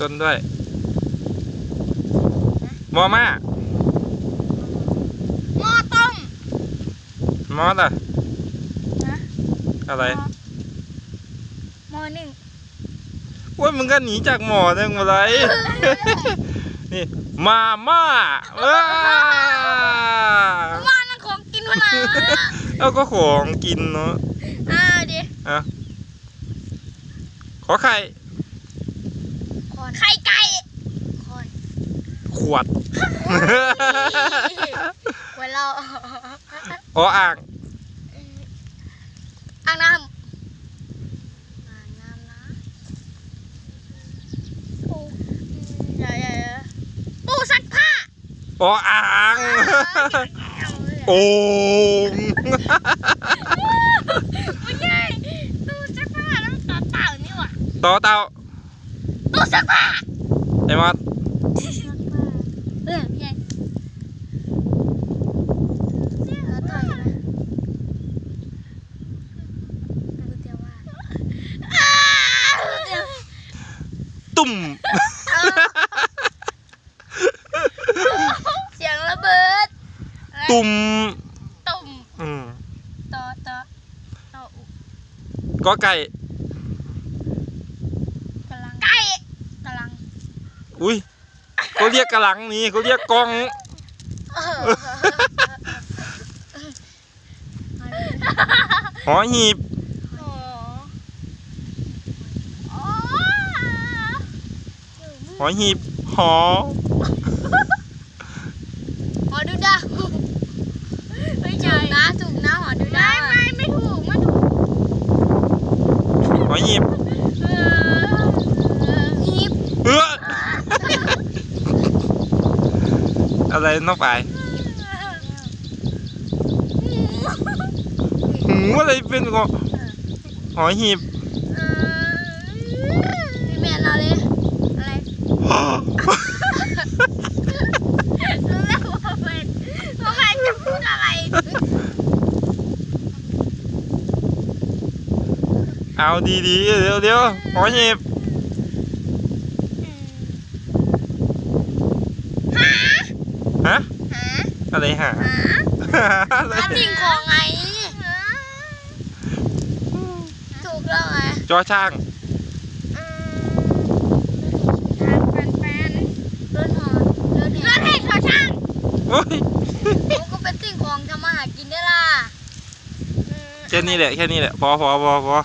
ต้นด้วยมอมาหม้อต้มมอสอะนะอะไรหม้อหนึ่งว่ามึงก็หนีจากหมอได้ไงไร นี่ มาม่าว้าหม้อนั่นของกินเวลาเอาก็ของกินเนาะอ่าดิขอไข่ ไข่ไก่คอนขวดไว้เราอ๋ออ่างอ่างน้ำอ่างน้ำนะตู้อย่าอย่าอย่าตู้ซักผ้าอ๋ออ่างโอ่งไม่ใช่ตู้ซักผ้าแล้วมันต่อเต่านี่หว่าต่อเตา ตู้ซักผ้าไอ้มอสเออ อุ้ยเขาเรียกกระหลังนี่เขาเรียกกองเออหอหีบโอ้โอ้หอหีบ หอ หอดูดาวไม่ใช่นะถูกนะหอดูดาวไม่ไม่ไม่ถูกไม่ถูก หอหีบ เออฮิป เออ อะไรน้องไปายหูอะไรเป็นกอหอหีบเออพี่แมนเราเลยอะไรรู้แล้วว่าเป็นว่าแมนจะพูดอะไร เอาดีๆเดี๋ยวเดี๋ยวหอหีบ หา ฮะ หา อะไรหาหาอะไรหาสิ่งของไง ถูกแล้วไงจอช่างทางแฟนๆรถหอนรถแห่รถแห่ชอช่างโอ้ยผมก็เป็นสิ่งของทำมาหากินได้ล่ะแค่นี้แหละแค่นี้แหละพอพอพอพอ